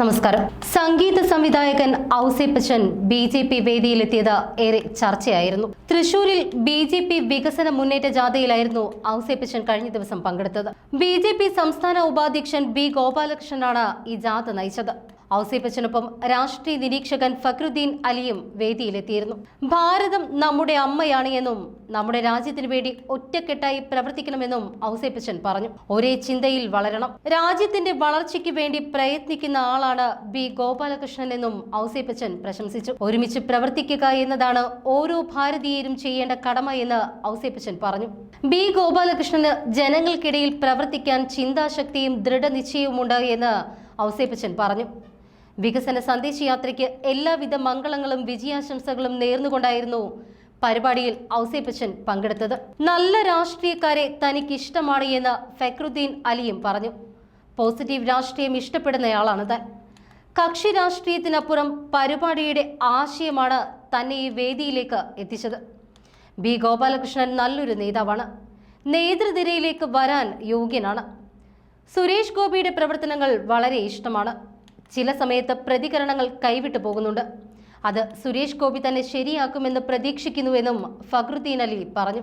നമസ്കാരം. സംഗീത സംവിധായകൻ ഔസേപ്പച്ചൻ ബി ജെ പി വേദിയിലെത്തിയത് ഏറെ ചർച്ചയായിരുന്നു. തൃശൂരിൽ ബി ജെ പി വികസന മുന്നേറ്റ ജാഥയിലായിരുന്നു ഔസേപ്പച്ചൻ കഴിഞ്ഞ ദിവസം പങ്കെടുത്തത്. ബി ജെ പി സംസ്ഥാന ഉപാധ്യക്ഷൻ ബി ഗോപാലകൃഷ്ണനാണ് ഈ ജാഥ നയിച്ചത്. ഔസേപ്പച്ചനൊപ്പം രാഷ്ട്രീയ നിരീക്ഷകൻ ഫക്രുദ്ദീൻ അലിയും വേദിയിലെത്തിയിരുന്നു. ഭാരതം നമ്മുടെ അമ്മയാണ് എന്നും നമ്മുടെ രാജ്യത്തിന് വേണ്ടി ഒറ്റക്കെട്ടായി പ്രവർത്തിക്കണമെന്നും ഔസേപ്പച്ചൻ പറഞ്ഞു. ഒരേ ചിന്തയിൽ വളരണം. രാജ്യത്തിന്റെ വളർച്ചയ്ക്ക് വേണ്ടി പ്രയത്നിക്കുന്ന ആളാണ് ബി ഗോപാലകൃഷ്ണൻ എന്നും ഔസേപ്പച്ചൻ പ്രശംസിച്ചു. ഒരുമിച്ച് പ്രവർത്തിക്കുക എന്നതാണ് ഓരോ ഭാരതീയരും ചെയ്യേണ്ട കടമ എന്ന് ഔസേപ്പച്ചൻ പറഞ്ഞു. ബി ഗോപാലകൃഷ്ണന് ജനങ്ങൾക്കിടയിൽ പ്രവർത്തിക്കാൻ ചിന്താശക്തിയും ദൃഢനിശ്ചയവുമുണ്ട് എന്ന് ഔസേപ്പച്ചൻ പറഞ്ഞു. വികസന സന്ദേശയാത്രയ്ക്ക് എല്ലാവിധ മംഗളങ്ങളും വിജയാശംസകളും നേർന്നുകൊണ്ടായിരുന്നു പരിപാടിയിൽ ഔസേപ്പച്ചൻ പങ്കെടുത്തത്. നല്ല രാഷ്ട്രീയക്കാരെ തനിക്ക് ഇഷ്ടമാണ് എന്ന് ഫക്രുദ്ദീൻ അലിയും പറഞ്ഞു. പോസിറ്റീവ് രാഷ്ട്രീയം ഇഷ്ടപ്പെടുന്നയാളാണ് താൻ. കക്ഷി രാഷ്ട്രീയത്തിനപ്പുറം പരിപാടിയുടെ ആശയമാണ് തന്നെ ഈ വേദിയിലേക്ക് എത്തിച്ചത്. ബി. ഗോപാലകൃഷ്ണൻ നല്ലൊരു നേതാവാണ്. നേതൃനിരയിലേക്ക് വരാൻ യോഗ്യനാണ്. സുരേഷ് ഗോപിയുടെ പ്രവർത്തനങ്ങൾ വളരെ ഇഷ്ടമാണ്. ചില സമയത്ത് പ്രതികരണങ്ങൾ കൈവിട്ടു പോകുന്നുണ്ട്. അത് സുരേഷ് ഗോപി തന്നെ ശരിയാക്കുമെന്ന് പ്രതീക്ഷിക്കുന്നുവെന്നും ഫക്രുദ്ദീൻ അലി പറഞ്ഞു.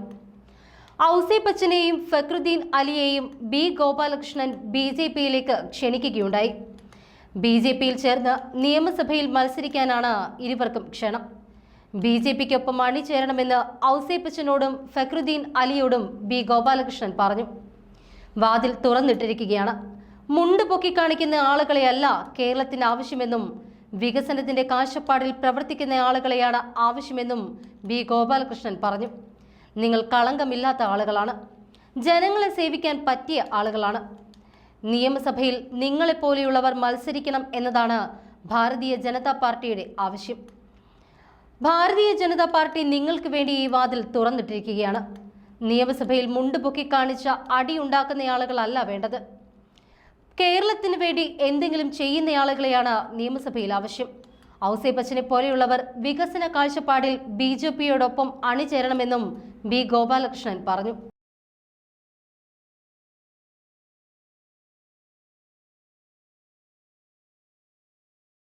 ഔസേപ്പച്ചനെയും ഫക്രുദ്ദീൻ അലിയെയും ബി. ഗോപാലകൃഷ്ണൻ ബി ജെ പിയിലേക്ക് ക്ഷണിക്കുകയുണ്ടായി. ബി ജെ പിയിൽ ചേർന്ന് നിയമസഭയിൽ മത്സരിക്കാനാണ് ഇരുവർക്കും ക്ഷണം. ബി ജെ പിക്കൊപ്പം അണിചേരണമെന്ന് ഔസേപ്പച്ചനോടും ഫക്രുദ്ദീൻ അലിയോടും ബി ഗോപാലകൃഷ്ണൻ പറഞ്ഞു. വാതിൽ തുറന്നിട്ടിരിക്കുകയാണ്. മുണ്ട് പൊക്കി കാണിക്കുന്ന ആളുകളെയല്ല കേരളത്തിന് ആവശ്യമെന്നും വികസനത്തിന്റെ കാഴ്ചപ്പാടിൽ പ്രവർത്തിക്കുന്ന ആളുകളെയാണ് ആവശ്യമെന്നും ബി ഗോപാലകൃഷ്ണൻ പറഞ്ഞു. നിങ്ങൾ കളങ്കമില്ലാത്ത ആളുകളാണ്. ജനങ്ങളെ സേവിക്കാൻ പറ്റിയ ആളുകളാണ്. നിയമസഭയിൽ നിങ്ങളെപ്പോലെയുള്ളവർ മത്സരിക്കണം എന്നതാണ് ഭാരതീയ ജനതാ പാർട്ടിയുടെ ആവശ്യം. ഭാരതീയ ജനതാ പാർട്ടി നിങ്ങൾക്ക് വേണ്ടി ഈ വാതിൽ തുറന്നിട്ടിരിക്കുകയാണ്. നിയമസഭയിൽ മുണ്ട് പൊക്കി കാണിച്ച അടിയുണ്ടാക്കുന്ന ആളുകളല്ല വേണ്ടത്. കേരളത്തിന് വേണ്ടി എന്തെങ്കിലും ചെയ്യുന്ന ആളുകളെയാണ് നിയമസഭയിൽ ആവശ്യം. ഔസേപ്പച്ചനെ പോലെയുള്ളവർ വികസന കാഴ്ചപ്പാടിൽ ബി ജെ പിയോടൊപ്പം അണിചേരണമെന്നും ബി ഗോപാലകൃഷ്ണൻ പറഞ്ഞു.